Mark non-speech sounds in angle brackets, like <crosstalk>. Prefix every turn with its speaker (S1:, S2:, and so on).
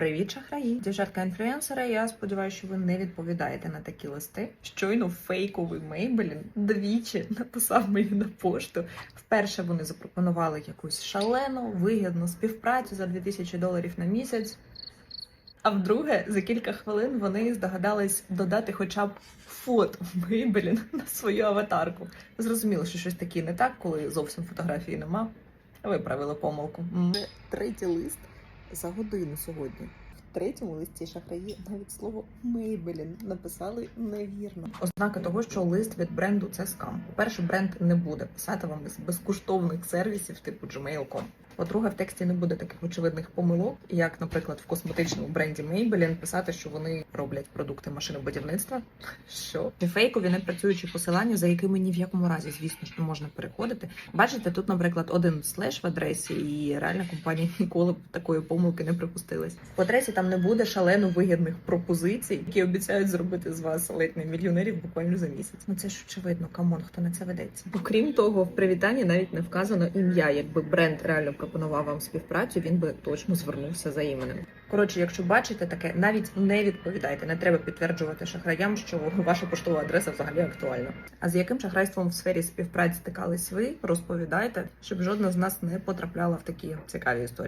S1: Привіт, шахраї! Дівчатка інфлюенсера. Я сподіваюся, що ви не відповідаєте на такі листи. Щойно фейковий Мейбелін двічі написав мені на пошту. Вперше вони запропонували якусь шалену, вигідну співпрацю за 2000 доларів на місяць. А вдруге, за кілька хвилин вони здогадались додати хоча б фото Мейбелін на свою аватарку. Зрозуміло, що щось таке не так, коли зовсім фотографії нема. Виправили помилку.
S2: Третій лист за годину сьогодні. В третьому листі шахраї навіть слово Мейбелін написали невірно.
S1: Ознака того, що лист від бренду це скам. По-перше, бренд не буде писати вам з безкоштовних сервісів типу Gmail.com. По-друге, в тексті не буде таких очевидних помилок, як, наприклад, в косметичному бренді Maybelline писати, що вони роблять продукти машинобудівництва. Що фейкові непрацюючі посилання, за якими ні в якому разі, звісно, не можна переходити. Бачите, тут, наприклад, один слеш в адресі, і реальна компанія <laughs> ніколи б такої помилки не припустилась. По-третє, там не буде шалено вигідних пропозицій, які обіцяють зробити з вас ледь не мільйонерів буквально за місяць. Ну це ж очевидно, камон, хто на це ведеться. Окрім того, в привітанні навіть не вказано ім'я. Якби бренд реально пропонував вам співпрацю, він би точно звернувся за іменем. Коротше, якщо бачите таке, навіть не відповідайте. Не треба підтверджувати шахраям, що ваша поштова адреса взагалі актуальна. А з яким шахрайством в сфері співпраці стикались ви, розповідайте, щоб жодна з нас не потрапляла в такі цікаві історії.